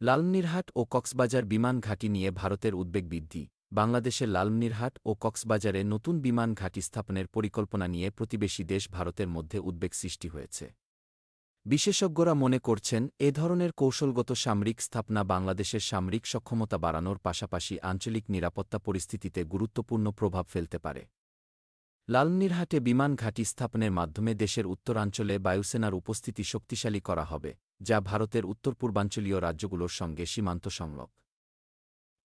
লালমনিরহাট ও কক্সবাজার বিমান ঘাঁটি নিয়ে ভারতের উদ্বেগ বৃদ্ধি। বাংলাদেশের লালমনিরহাট ও কক্সবাজারে নতুন বিমান ঘাঁটি স্থাপনের পরিকল্পনা নিয়ে প্রতিবেশী দেশ ভারতের মধ্যে উদ্বেগ সৃষ্টি হয়েছে। বিশেষজ্ঞরা মনে করছেন, এ ধরনের কৌশলগত সামরিক স্থাপনা বাংলাদেশের সামরিক সক্ষমতা বাড়ানোর পাশাপাশি আঞ্চলিক নিরাপত্তা পরিস্থিতিতে গুরুত্বপূর্ণ প্রভাব ফেলতে পারে। লালমনিরহাটে বিমান ঘাঁটি স্থাপনের মাধ্যমে দেশের উত্তরাঞ্চলে বায়ুসেনার উপস্থিতি শক্তিশালী করা হবে। যা ভারতের উত্তর পূর্বাঞ্চলীয় রাজ্যগুলোর সঙ্গে সীমান্ত সংলগ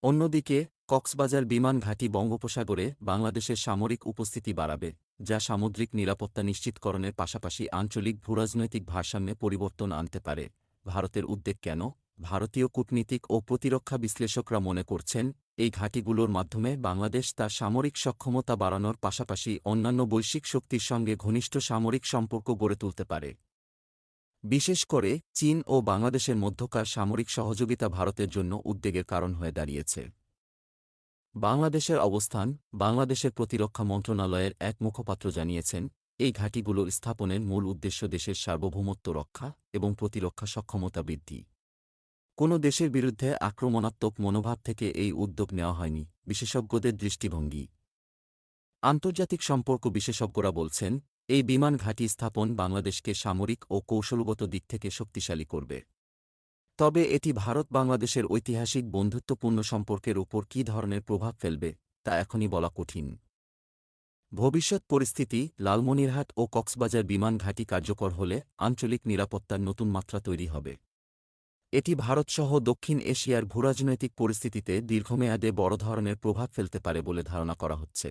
অন্যদিকে, কক্সবাজার বিমান ঘাঁটি বঙ্গোপসাগরে বাংলাদেশের সামরিক উপস্থিতি বাড়াবে, যা সামুদ্রিক নিরাপত্তা নিশ্চিতকরণের পাশাপাশি আঞ্চলিক ভূরাজনৈতিক ভারসাম্যে পরিবর্তন আনতে পারে। ভারতের উদ্বেগ কেন? ভারতীয় কূটনীতিক ও প্রতিরক্ষা বিশ্লেষকরা মনে করছেন, এই ঘাঁটিগুলোর মাধ্যমে বাংলাদেশ তার সামরিক সক্ষমতা বাড়ানোর পাশাপাশি অন্যান্য বৈশ্বিক শক্তির সঙ্গে ঘনিষ্ঠ সামরিক সম্পর্ক গড়ে তুলতে পারে। বিশেষ করে চীন ও বাংলাদেশের মধ্যকার সামরিক সহযোগিতা ভারতের জন্য উদ্বেগের কারণ হয়ে দাঁড়িয়েছে। বাংলাদেশের অবস্থান বাংলাদেশের প্রতিরক্ষা মন্ত্রণালয়ের এক মুখপাত্র জানিয়েছেন, এই ঘাঁটিগুলোর স্থাপনের মূল উদ্দেশ্য দেশের সার্বভৌমত্ব রক্ষা এবং প্রতিরক্ষা সক্ষমতা বৃদ্ধি। কোনো দেশের বিরুদ্ধে আক্রমণাত্মক মনোভাব থেকে এই উদ্যোগ নেওয়া হয়নি, বিশেষজ্ঞদের দৃষ্টিভঙ্গি। আন্তর্জাতিক সম্পর্ক বিশেষজ্ঞরা বলছেন এই বিমান ঘাঁটি স্থাপন বাংলাদেশকে সামরিক ও কৌশলগত দিক থেকে শক্তিশালী করবে। তবে এটি ভারত বাংলাদেশের ঐতিহাসিক বন্ধুত্বপূর্ণ সম্পর্কের উপর কী ধরনের প্রভাব ফেলবে, তা এখনই বলা কঠিন। ভবিষ্যৎ পরিস্থিতি, লালমনিরহাট ও কক্সবাজার বিমান ঘাঁটি কার্যকর হলে আঞ্চলিক নিরাপত্তার নতুন মাত্রা তৈরি হবে। এটি ভারতসহ দক্ষিণ এশিয়ার ভূরাজনৈতিক পরিস্থিতিতে দীর্ঘমেয়াদে বড় ধরনের প্রভাব ফেলতে পারে বলে ধারণা করা হচ্ছে।